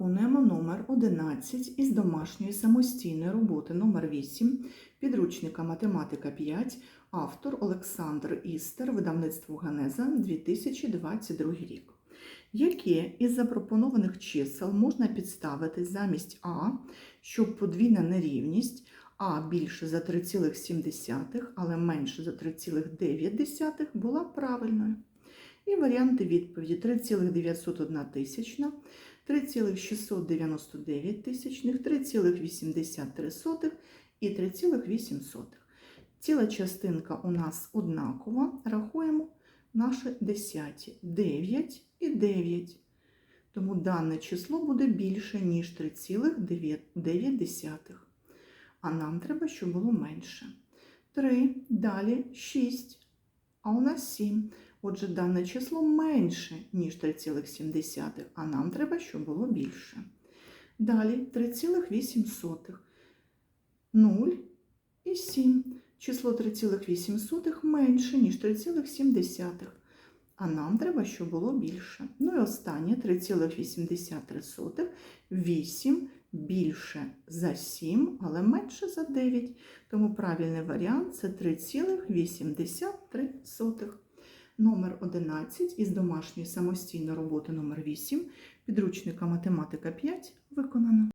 Виконуємо номер 11 із домашньої самостійної роботи номер 8 підручника Математика 5, автор Олександр Істер, видавництво Генеза 2022 рік. Яке із запропонованих чисел можна підставити замість А, щоб подвійна нерівність А більше за 3,7, але менше за 3,9 була правильною? І варіанти відповіді 3,901 тисячна, 3,699 тисячних, 3,83 і 3,8. Ціла частинка у нас однакова. Рахуємо наші десяті. 9 і 9. Тому дане число буде більше, ніж 3,9. А нам треба, щоб було менше. 3, далі 6, а у нас 7. Отже, дане число менше, ніж 3,7, а нам треба, щоб було більше. Далі 3,8. 0 і 7. Число 3,8 менше, ніж 3,7. А нам треба, щоб було більше. Ну і останнє 3,83. 8 більше за 7, але менше за 9. Тому правильний варіант це 3,83. Номер 11 із домашньої самостійної роботи номер 8 підручника математика 5 виконано.